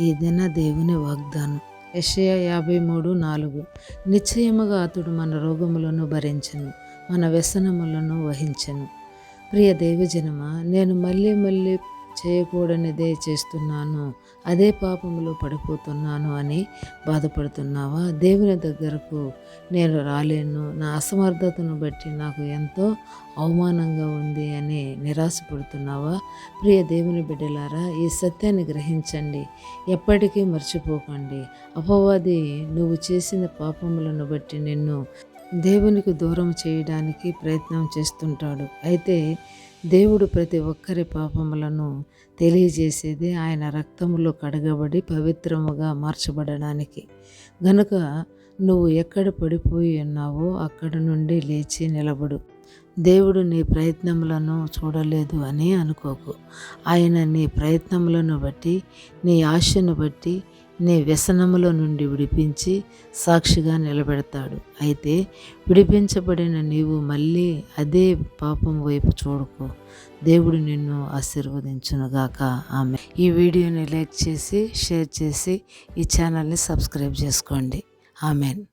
ఏదైనా దేవుని వాగ్దానం. యషయ యాభై మూడు నాలుగు. నిశ్చయముగా అతడు మన రోగములను భరించను మన వ్యసనములను వహించను. ప్రియ దేవజనమ నేను మళ్ళీ మళ్ళీ చేయకూడనిదే చేస్తున్నాను. అదే పాపంలో పడిపోతున్నాను అని బాధపడుతున్నావా? దేవుని దగ్గరకు నేను రాలేను. నా అసమర్థతను బట్టి నాకు ఎంతో అవమానంగా ఉంది అని నిరాశపడుతున్నావా? ప్రియ దేవుని బిడ్డలారా ఈ సత్యాన్ని గ్రహించండి. ఎప్పటికీ మర్చిపోకండి. అపవాది నువ్వు చేసిన పాపములను బట్టి నిన్ను దేవునికి దూరం చేయడానికి ప్రయత్నం చేస్తుంటాడు. అయితే దేవుడు ప్రతి ఒక్కరి పాపములను తెలియజేసేది ఆయన రక్తములో కడగబడి పవిత్రముగా మార్చబడడానికి. గనుక నువ్వు ఎక్కడ పడిపోయి ఉన్నావో అక్కడ నుండి లేచి నిలబడు. దేవుడు నీ ప్రయత్నములను చూడలేదు అని అనుకోకు. ఆయన నీ ప్రయత్నములను బట్టి నీ ఆశను బట్టి నీ వ్యసనములో నుండి విడిపించి సాక్షిగా నిలబెడతాడు. అయితే విడిపించబడిన నీవు మళ్ళీ అదే పాపం వైపు చూడకు. దేవుడు నిన్ను ఆశీర్వదించునుగాక. ఆమె ఈ వీడియోని లైక్ చేసి షేర్ చేసి ఈ ఛానల్ని సబ్స్క్రైబ్ చేసుకోండి. ఆమెన్.